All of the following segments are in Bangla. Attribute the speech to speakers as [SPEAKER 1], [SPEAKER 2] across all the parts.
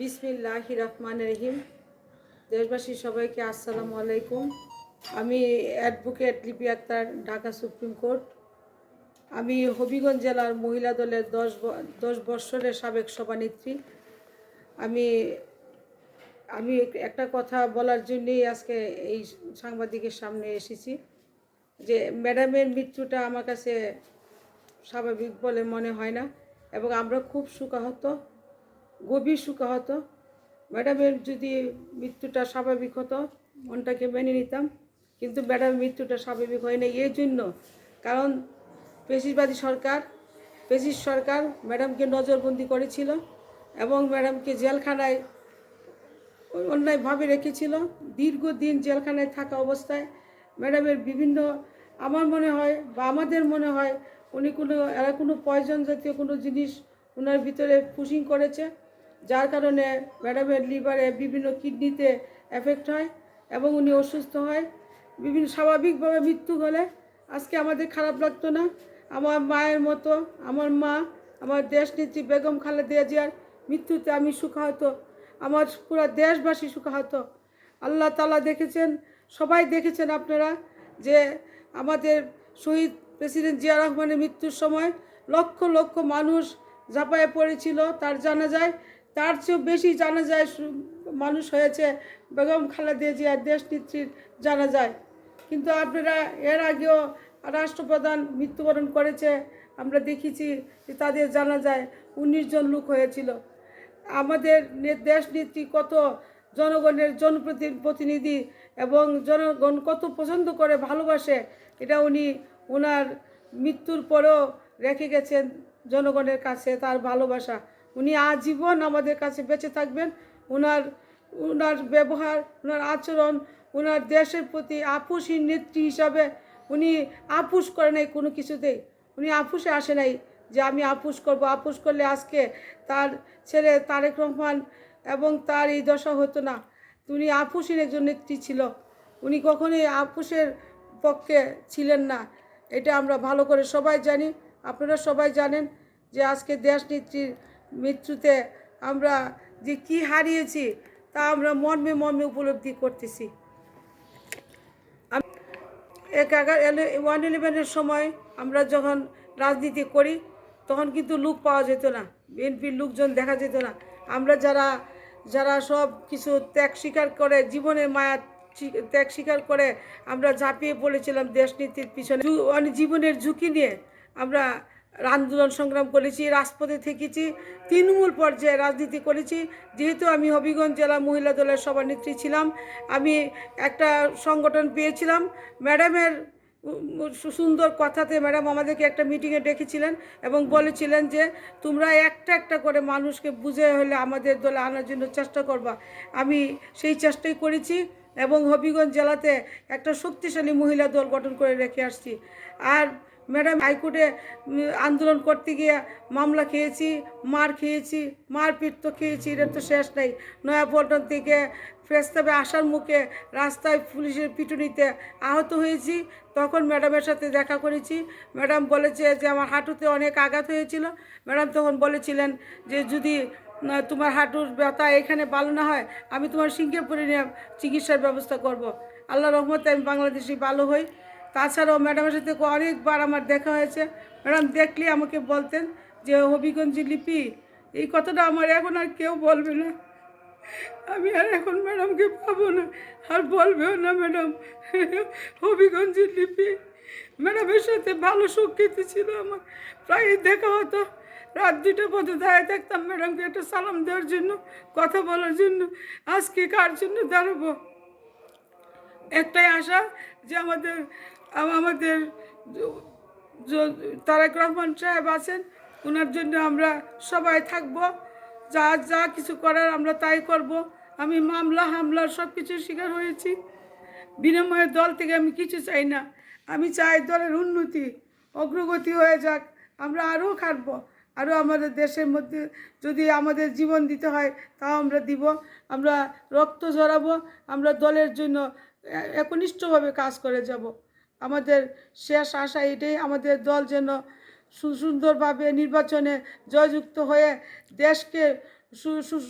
[SPEAKER 1] বিসমিল্লাহ রহমান রহিম। দেশবাসী, সবাইকে আসসালামু আলাইকুম। আমি advocate Lipi Akter, Dhaka supreme court. আমি হবিগঞ্জ জেলার মহিলা দলের দশ দশ বৎসরের সাবেক সভানেত্রী। আমি আমি একটা কথা বলার জন্যেই আজকে এই সাংবাদিকের সামনে এসেছি যে, ম্যাডামের মৃত্যুটা আমার কাছে স্বাভাবিক বলে মনে হয় না এবং আমরা খুব সুখাহত গভীর সুখাহত ম্যাডামের যদি মৃত্যুটা স্বাভাবিক হতো, মনটাকে মেনে নিতাম। কিন্তু ম্যাডামের মৃত্যুটা স্বাভাবিক হয় না এই জন্য কারণ পেশিবাদী সরকার, পেশির সরকার ম্যাডামকে নজরবন্দি করেছিল এবং ম্যাডামকে জেলখানায় অন্যায়ভাবে রেখেছিল। দীর্ঘদিন জেলখানায় থাকা অবস্থায় ম্যাডামের বিভিন্ন, আমার মনে হয় বা আমাদের মনে হয় উনি কোনো, এরা কোনো পয়জন জাতীয় কোনো জিনিস ওনার ভিতরে পুশিং করেছে। যার কারণে ম্যাডামের লিভারে বিভিন্ন কিডনিতে এফেক্ট হয় এবং উনি অসুস্থ হয়। বিভিন্ন স্বাভাবিকভাবে মৃত্যু হলে আজকে আমাদের খারাপ লাগতো না। আমার মায়ের মতো, আমার মা, আমার দেশ নেত্রী বেগম খালেদা জিয়ার মৃত্যুতে আমি সুখাহত। আমার পুরো দেশবাসী সুখাহত। আল্লাহ তালা দেখেছেন, সবাই দেখেছেন আপনারা যে আমাদের শহীদ প্রেসিডেন্ট জিয়া রহমানের মৃত্যুর সময় লক্ষ লক্ষ মানুষ ঝাঁপায়ে পড়েছিল, তার জানা যায় তার চেয়েও বেশি জানা যায় মানুষ হয়েছে বেগম খালেদা জিয়ার দেশ নেত্রীর জানা যায়। কিন্তু আপনারা এর আগেও রাষ্ট্রপ্রধান মৃত্যুবরণ করেছে, আমরা দেখেছি যে তাদের জানা যায় উনিশ জন লোক হয়েছিল। আমাদের দেশ নেত্রী কত জনগণের জনপ্রতি প্রতিনিধি এবং জনগণ কত পছন্দ করে, ভালোবাসে, এটা উনি ওনার মৃত্যুর পরেও রেখে গেছেন জনগণের কাছে তার ভালোবাসা। উনি আজীবন আমাদের কাছে বেঁচে থাকবেন। ওনার ওনার ব্যবহার ওনার আচরণ ওনার দেশের প্রতি আপুসী নেত্রী হিসাবে উনি আপুস করে নাই কোনো কিছুতেই। উনি আপুসে আসে নাই যে আমি আপুস করব। আপুস করলে আজকে তার ছেলে তারেক রহমান এবং তার এই দশা হতো না। উনি আপুসের একজন নেত্রী ছিল। উনি কখনোই আপুসের পক্ষে ছিলেন না। এটা আমরা ভালো করে সবাই জানি। আপনারা সবাই জানেন যে আজকে দেশ নেত্রীর মৃত্যুতে আমরা যে কি হারিয়েছি তা আমরা মর্মে মর্মে উপলব্ধি করতেছি। এক এগারো ওয়ান ইলেভেনের সময় আমরা যখন রাজনীতি করি, তখন কিন্তু লুক পাওয়া যেত না। বিএনপির লোকজন দেখা যেত না। আমরা যারা যারা সব কিছু ত্যাগ স্বীকার করে, জীবনের মায়া ত্যাগ স্বীকার করে আমরা ঝাঁপিয়ে পড়েছিলাম দেশনীতির পিছনে। অনেক জীবনের ঝুঁকি নিয়ে আমরা আন্দোলন সংগ্রাম করেছি, রাজপথে থেকেছি, তৃণমূল পর্যায়ে রাজনীতি করেছি। যেহেতু আমি হবিগঞ্জ জেলা মহিলা দলের সভানেত্রী ছিলাম, আমি একটা সংগঠন পেয়েছিলাম। ম্যাডামের সুন্দর কথাতে ম্যাডাম আমাদেরকে একটা মিটিংয়ে ডেকেছিলেন এবং বলেছিলেন যে, তোমরা একটা একটা করে মানুষকে বুঝে হলে আমাদের দলে আনার জন্য চেষ্টা করবা। আমি সেই চেষ্টাই করেছি এবং হবিগঞ্জ জেলাতে একটা শক্তিশালী মহিলা দল গঠন করে রেখে আসছি। আর ম্যাডাম হাইকোর্টে আন্দোলন করতে গিয়ে মামলা খেয়েছি, মার খেয়েছি, মারপিট তো খেয়েছি এটা তো শেষ নেই। নয়াপল্টন থেকে প্রেস্তাবে আসার মুখে রাস্তায় পুলিশের পিটুনিতে আহত হয়েছি। তখন ম্যাডামের সাথে দেখা করেছি। ম্যাডাম বলেছে যে, আমার হাঁটুতে অনেক আঘাত হয়েছিল। ম্যাডাম তখন বলেছিলেন যে, যদি তোমার হাঁটুর ব্যথা এখানে ভালো না হয়, আমি তোমার সিঙ্গাপুরে নিয়ে চিকিৎসার ব্যবস্থা করব। আল্লাহ রহমতে আমি বাংলাদেশি ভালো হই। তাছাড়াও ম্যাডামের সাথে অনেকবার আমার দেখা হয়েছে। ম্যাডাম দেখলে আমাকে বলতেন যে, হবিগঞ্জি লিপি, এই কথাটা আমার এখন আর কেউ বলবে না। আমি আর এখন ম্যাডামকে পাবো না, আর বলবেও না ম্যাডাম। হবিগঞ্জের লিপি, ম্যাডামের সাথে ভালো সুখ্যাতি ছিল আমার। প্রায় দেখা হতো। রাত দুটো পথে দাঁড়িয়ে থাকতাম ম্যাডামকে একটা সালাম দেওয়ার জন্য, কথা বলার জন্য। আজকে কার জন্য দাঁড়াবো? একটাই আশা যে আমাদের আম- আমাদের তারেক রহমান সাহেব আছেন ওনার জন্য আমরা সবাই থাকব। যা যা কিছু করার আমরা তাই করব। আমি মামলা, হামলার সব কিছুর শিকার হয়েছি। বিনিময়ে দল থেকে আমি কিছু চাই না। আমি চাই দলের উন্নতি, অগ্রগতি হয়ে যাক। আমরা আরও খাটব, আরও আমাদের দেশের মধ্যে যদি আমাদের জীবন দিতে হয়, তাও আমরা দিব। আমরা রক্ত ঝরাবো, আমরা দলের জন্য একনিষ্ঠভাবে কাজ করে যাব। আমাদের শেষ আশা এটাই, আমাদের দল যেন সুন্দরভাবে নির্বাচনে জয়যুক্ত হয়ে দেশকে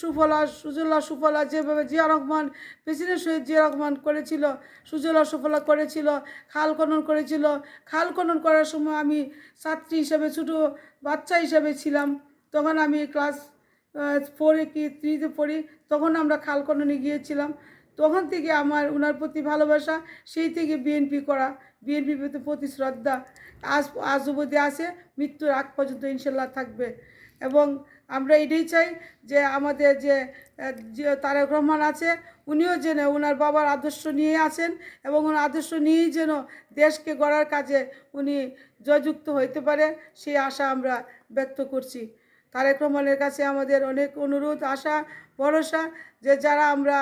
[SPEAKER 1] সুফলা, সুজলা সুফলা যেভাবে জিয়া রহমান, প্রেসিডেন্ট শহীদ জিয়া রহমান করেছিল, সুজলা সুফলা করেছিল, খাল খনন করেছিল। খাল খনন করার সময় আমি ছাত্রী হিসাবে, ছোটো বাচ্চা হিসাবে ছিলাম। তখন আমি ক্লাস ফোরে কি থ্রিতে পড়ি, তখন আমরা খাল খননে গিয়েছিলাম। তখন থেকে আমার ওনার প্রতি ভালোবাসা, সেই থেকে বিএনপি করা বিএনপির প্রতি শ্রদ্ধা আজ আজ অবধি আছে, মৃত্যুর আগ পর্যন্ত ইনশাল্লাহ থাকবে। এবং আমরা এটাই চাই যে আমাদের যে তারেক রহমান আছে, উনিও যেন ওনার বাবার আদর্শ নিয়ে আছেন এবং ওনার আদর্শ নিয়েই যেন দেশকে গড়ার কাজে উনি জয়যুক্ত হইতে পারে, সেই আশা আমরা ব্যক্ত করছি। তারেক রহমানের কাছে আমাদের অনেক অনুরোধ, আশা, ভরসা যে যারা আমরা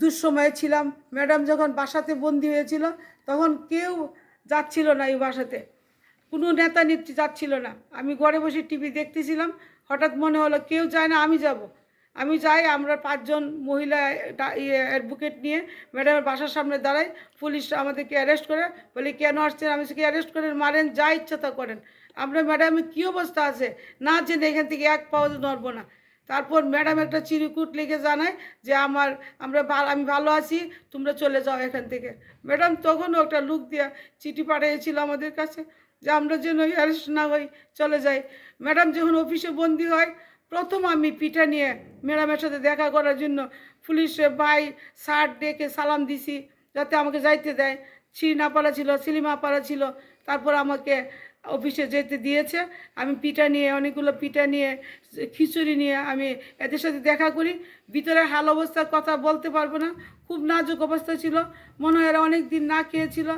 [SPEAKER 1] দুঃসময়ে ছিলাম। ম্যাডাম যখন বাসাতে বন্দি হয়েছিল, তখন কেউ যাচ্ছিল না এই বাসাতে। কোনো নেতা নেত্রী যাচ্ছিল না। আমি ঘরে বসে টিভি দেখতেছিলাম, হঠাৎ মনে হলো কেউ যায় না, আমি যাব। আমি যাই, আমরা পাঁচজন মহিলা ইয়ে অ্যাডভোকেট নিয়ে ম্যাডামের বাসার সামনে দাঁড়াই, পুলিশ আমাদেরকে অ্যারেস্ট করে, বলি কেন আসছেন, আমি কি অ্যারেস্ট করেন, মারেন, যা ইচ্ছা তা করেন। আমরা ম্যাডামের কী অবস্থা আছে? না জেনে এখান থেকে এক পাও নড়বো না। তারপর ম্যাডাম একটা চিরকুট লিখে জানায় যে আমার, আমরা আমি ভালো আছি, তোমরা চলে যাও এখান থেকে। ম্যাডাম তখনও একটা লুক দিয়ে চিঠি পাঠিয়েছিল আমাদের কাছে যে আমরা যেন অ্যারেস্ট না হই, চলে যাই। ম্যাডাম যখন অফিসে বন্দি হয়, প্রথম আমি পিঠা নিয়ে ম্যাডামের সাথে দেখা করার জন্য পুলিশে ভাই স্যার ডেকে সালাম দিছি, যাতে আমাকে যাইতে দেয়। শ্রীনাপাড়া ছিল সিলিমাপাড়া ছিল তারপর আমাকে অফিসে যেতে দিয়েছে। আমি পিঠা নিয়ে, অনেকগুলো পিঠা নিয়ে, খিচুড়ি নিয়ে আমি এদের সাথে দেখা করি। ভিতরে হাল অবস্থার কথা বলতে পারব না। খুব নাজুক অবস্থা ছিল। মনে হয় এরা অনেক দিন না খেয়েছিল।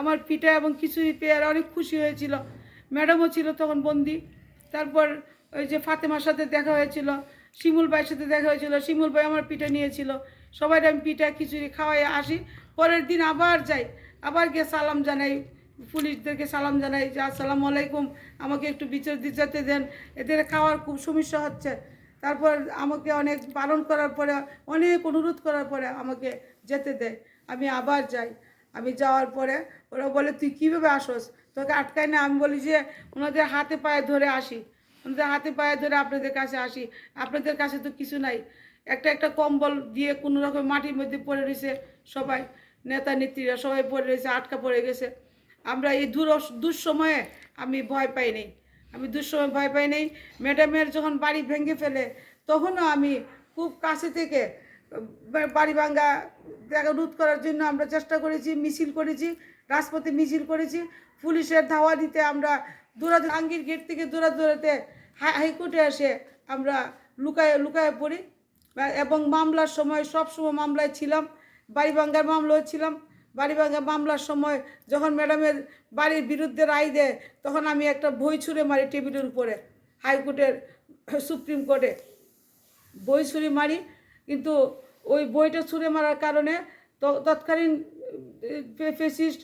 [SPEAKER 1] আমার পিঠা এবং খিচুড়ি পেয়ে এরা অনেক খুশি হয়েছিল। ম্যাডামও ছিল তখন বন্দি। তারপর ওই যে ফাতেমার সাথে দেখা হয়েছিল, শিমুল ভাইয়ের সাথে দেখা হয়েছিল। শিমুল ভাই আমার পিঠা নিয়েছিল। সবাই আমি পিঠা, খিচুড়ি খাওয়াই আসি। পরের দিন আবার যাই। আবার গিয়ে সালাম জানাই। পুলিশদেরকে সালাম জানাই যে, আসসালামু আলাইকুম, আমাকে একটু বিচার দিতে দেন, এদের খাওয়ার খুব সমস্যা হচ্ছে। তারপর আমাকে অনেক পালন করার পরে, অনেক অনুরোধ করার পরে আমাকে যেতে দেয়। আমি আবার যাই। আমি যাওয়ার পরে ওরা বলে, তুই কীভাবে আসোস? তোকে আটকায় না? আমি বলি যে, ওনাদের হাতে পায়ে ধরে আসি। ওনাদের হাতে পায়ে ধরে আপনাদের কাছে আসি। আপনাদের কাছে তো কিছু নাই। একটা একটা কম্বল দিয়ে কোনো রকম মাটির মধ্যে পড়ে রয়েছে সবাই। নেতা নেত্রীরা সবাই পড়ে রয়েছে, আটকা পড়ে গেছে। আমরা এই দূর দুঃসময়ে আমি ভয় পাই নাই। আমি দুঃসময় ভয় পাই নাই। ম্যাডামের যখন বাড়ি ভেঙে ফেলে, তখনও আমি খুব কাছে থেকে বাড়ি ভাঙ্গা দেখা রোধ করার জন্য আমরা চেষ্টা করেছি, মিছিল করেছি, রাজপথে মিছিল করেছি। পুলিশের ধাওয়া দিতে আমরা দৌড়াতে আঙ্গির গেট থেকে দৌড়াতে হাই হাইকোর্টে এসে আমরা লুকায় লুকায় পড়ি। এবং মামলার সময় সব সময় মামলায় ছিলাম। বাড়ি ভাঙ্গার মামলাও ছিলাম। বাড়ি ভাঙা মামলার সময় যখন ম্যাডামের বাড়ির বিরুদ্ধে রায় দেয় তখন আমি একটা বই ছুঁড়ে মারি টেবিলের উপরে হাইকোর্টের সুপ্রিম কোর্টে। বই ছুঁড়ে মারি কিন্তু ওই বইটা ছুঁড়ে মারার কারণে ত- তৎকালীন ফেসিস্ট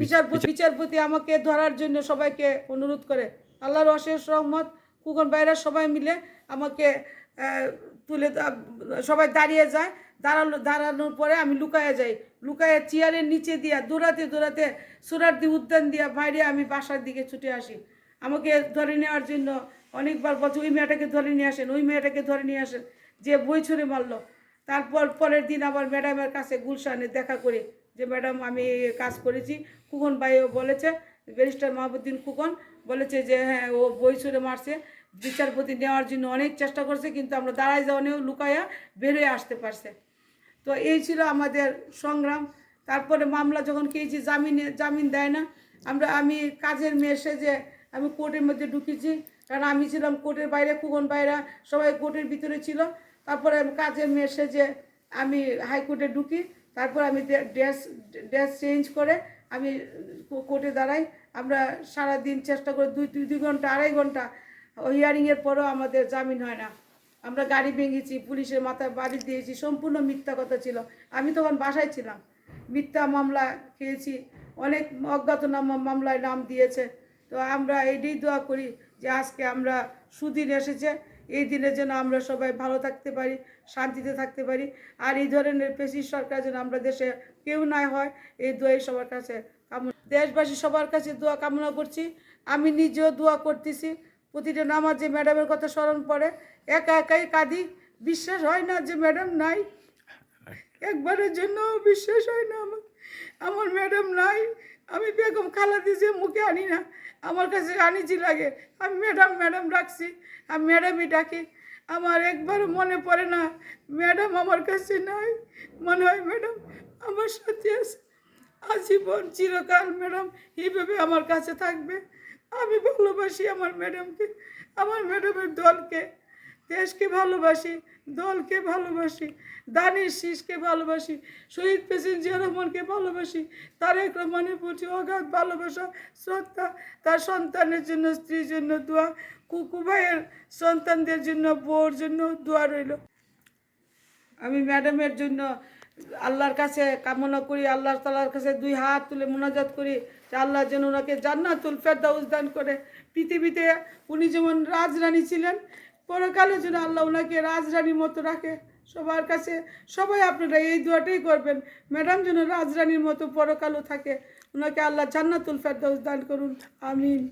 [SPEAKER 1] বিচারপতি বিচারপতি আমাকে ধরার জন্য সবাইকে অনুরোধ করে। আল্লাহর অশেষ রহমত কুকন বাইরা সবাই মিলে আমাকে তুলে সবাই দাঁড়িয়ে যায় দাঁড়ানো দাঁড়ানোর পরে আমি লুকায়ে যাই। লুকায়ে চেয়ারের নিচে দিয়া দৌড়াতে দৌড়াতে সুরারদি উদ্যান দিয়া বাইরে আমি বাসার দিকে ছুটে আসি। আমাকে ধরে নেওয়ার জন্য অনেকবার বলছে, ওই মেয়েটাকে ধরে নিয়ে আসেন, ওই মেয়েটাকে ধরে নিয়ে আসেন। যে বই ছুঁড়ে মারলো। তারপর পরের দিন আবার ম্যাডামের কাছে গুলশানে দেখা করি যে, ম্যাডাম, আমি কাজ করেছি। খুকন ভাইও বলেছে, ব্যারিস্টার মাহবুদ্দিন খুকন বলেছে যে হ্যাঁ ও বই ছুঁড়ে মারছে। বিচারপতি নেওয়ার জন্য অনেক চেষ্টা করছে, কিন্তু আমরা দাঁড়ায় যাওয়ানেও লুকাইয়া বেরোয় আসতে পারছে। তো এই ছিল আমাদের সংগ্রাম। তারপরে মামলা যখন খেয়েছি, জামিনে, জামিন দেয় না। আমরা, আমি কাজের মেয়ে সেজে আমি কোর্টের মধ্যে ঢুকেছি। কারণ আমি ছিলাম কোর্টের বাইরে কুগন বাইরা সবাই কোর্টের ভিতরে ছিল। তারপরে আমি কাজের মেয়ে সেজে আমি হাইকোর্টে ঢুকি। তারপর আমি ড্রেস ড্রেস চেঞ্জ করে আমি কোর্টে দাঁড়াই। আমরা সারা দিন চেষ্টা করে দুই দুই ঘণ্টা, আড়াই ঘণ্টা, হিয়ারিংয়ের পরেও আমাদের জামিন হয় না। আমরা গাড়ি ভেঙেছি, পুলিশের মাথায় বাড়ি দিয়েছি, সম্পূর্ণ মিথ্যা কথা ছিল। আমি তখন বাসায় ছিলাম। মিথ্যা মামলা খেয়েছি, অনেক অজ্ঞাতনামা মামলায় নাম দিয়েছে। তো আমরা এটাই দোয়া করি যে আজকে আমরা সুদিন এসেছে, এই দিনের জন্য আমরা সবাই ভালো থাকতে পারি, শান্তিতে থাকতে পারি। আর এই ধরনের পেশির সরকার যেন আমরা দেশে কেউ নাই হয়, এই দোয়াই সবার কাছে কামনা দেশবাসী সবার কাছে দোয়া কামনা করছি। আমি নিজেও দোয়া করতেছি। প্রতিটা নামাজে ম্যাডামের কথা স্মরণ পড়ে, একা একাই কাঁদি, বিশ্বাস হয় না যে ম্যাডাম নাই। একবারের জন্য বিশ্বাস হয় না আমার। আমার ম্যাডাম নাই, আমি বেগম খালাদি যে মুখে আনি না, আমার কাছে আনিজি লাগে। আমি ম্যাডাম ম্যাডাম ডাকছি, আমি ম্যাডামই ডাকি। আমার একবারও মনে পড়ে না, ম্যাডাম আমার কাছে নাই। মনে হয় ম্যাডাম আমার সাথে আছে। আজীবন চিরকাল ম্যাডাম এইভাবে আমার কাছে থাকবে। আমি ভালোবাসি আমার ম্যাডামকে, আমার ম্যাডামের দলকে, দেশকে ভালোবাসি, দলকে ভালোবাসি, দানির শীষকে ভালোবাসি, শহীদ প্রেসিডেন্ট জিয়া রহমানকে ভালোবাসি, তারেক রহমানের প্রতি অগাধ ভালোবাসা, শ্রদ্ধা, তার সন্তানের জন্য, স্ত্রীর জন্য দোয়া, কুকু ভাইয়ের সন্তানদের জন্য, বউর জন্য দোয়া রইল। আমি ম্যাডামের জন্য আল্লাহর কাছে কামনা করি, আল্লাহ তালার কাছে দুই হাত তুলে মোনাজাত করি যে আল্লাহ যেন ওনাকে জান্নাতুল ফেরদাউস দান করে। পৃথিবীতে উনি যেমন রাজরানী ছিলেন, পরকালে যেন আল্লাহ ওনাকে রাজরানীর মতো রাখে। সবার কাছে সবাই আপনারা এই দোয়াটাই করবেন, ম্যাডাম যেন রাজরানীর মতো পরকালও থাকে। ওনাকে আল্লাহ জান্নাতুল ফেরদাউস দান করুন, আমিন।